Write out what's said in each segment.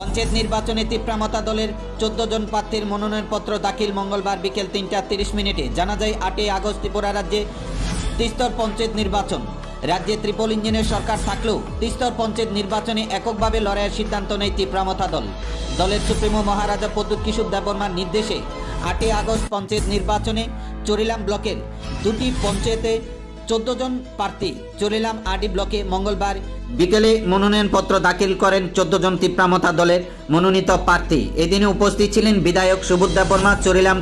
পঞ্চায়েত নির্বাচনে তিপ্রামতা দলের চোদ্দ জন প্রার্থীর মনোনয়নপত্র দাখিল মঙ্গলবার বিকেল তিনটা তিরিশ মিনিটে। জানা যায়, আটই আগস্ট ত্রিপুরা রাজ্যে তিস্তর পঞ্চায়েত নির্বাচন। রাজ্যে ত্রিপল ইঞ্জিনের সরকার থাকলেও তিস্তর পঞ্চায়েত নির্বাচনে এককভাবে লড়াইয়ের সিদ্ধান্ত নেয় তিপ্রামতা দল। দলের সুপ্রিমো মহারাজা প্রদ্যুৎ কিশোর দেববর্মার নির্দেশে আটই আগস্ট পঞ্চায়েত নির্বাচনে চরিলাম ব্লকের দুটি পঞ্চায়েতে চোদ্দ জন প্রার্থী। চলিলাম আডি ব্লকে মঙ্গলবার বিকেলে মনোনয়নপত্র দাখিল করেন চোদ্দ জন তিপ্রামতা দলের মনোনীত প্রার্থী। এদিনে উপস্থিত ছিলেন বিধায়ক Subodh Debbarma Charilam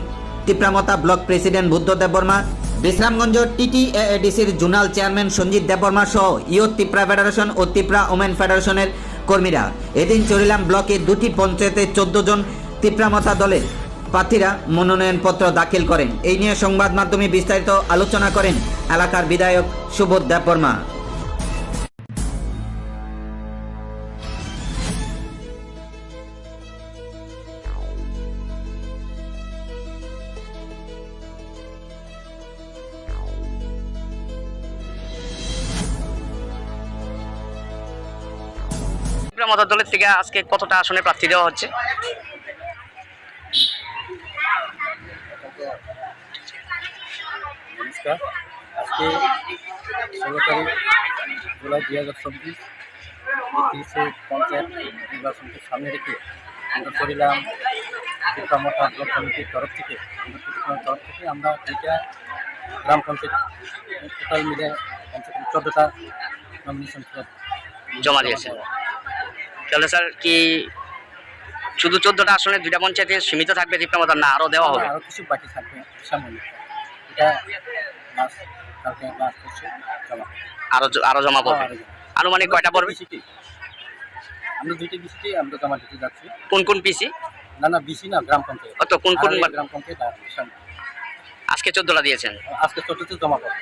Tipramotha block president Buddha Debbarma Bishramganj TT এডিসির zonal chairman Sanjit Debbarma সহ ইয়ো ত্রিপুরা ফেডারেশন ও ত্রিপুরা ওমেন ফেডারেশনের কর্মীরা। এদিন চরিলাম ব্লকে দুটি পঞ্চায়েতে চোদ্দ জন তিপ্রামতা দলের প্রার্থীরা মনোনয়নপত্র দাখিল করেন। এই নিয়ে সংবাদ মাধ্যমে বিস্তারিত আলোচনা করেন এলাকার বিধায়ক সুবোধ দেববর্মা। ত্রিপুরা মদত দলের থেকে আজকে কতটা আসনে প্রার্থী দেওয়া হচ্ছে? নমস্কার আজকে ষোলো তারিখ, জুলাই দুই হাজার চব্বিশ তিরিশে পঞ্চায়েত নির্বাচনকে সামনে রেখে আমরা করিলাম চিত্রামঠা ব্লক কমিটির তরফ থেকে তরফ থেকে আমরা দুইটা গ্রাম পঞ্চায়েত টোটাল মিলে পঞ্চায়েত চোদ্দোটা নমিনেশন জমা দিয়েছেন। তাহলে স্যার কি শুধু চোদ্দটা আসনে দুইটা পঞ্চায়েতে সীমিত থাকবে মদত না আরও দেওয়া হবে। আরও কিছু বাকি থাকবে সামনে। এটা লাস্ট কালকে জমা। পড়বে। আনুমানিক কয়টা পড়বে? আমরা দুইটা আমরা জমা দিতে যাচ্ছি। কোন কোন পিসি না না বিসি না গ্রাম পঞ্চায়েত। কোন কোন আর গ্রাম পঞ্চায়েত আজকে চোদ্দটা দিয়েছেন। আজকে চোদ্দতে জমা করো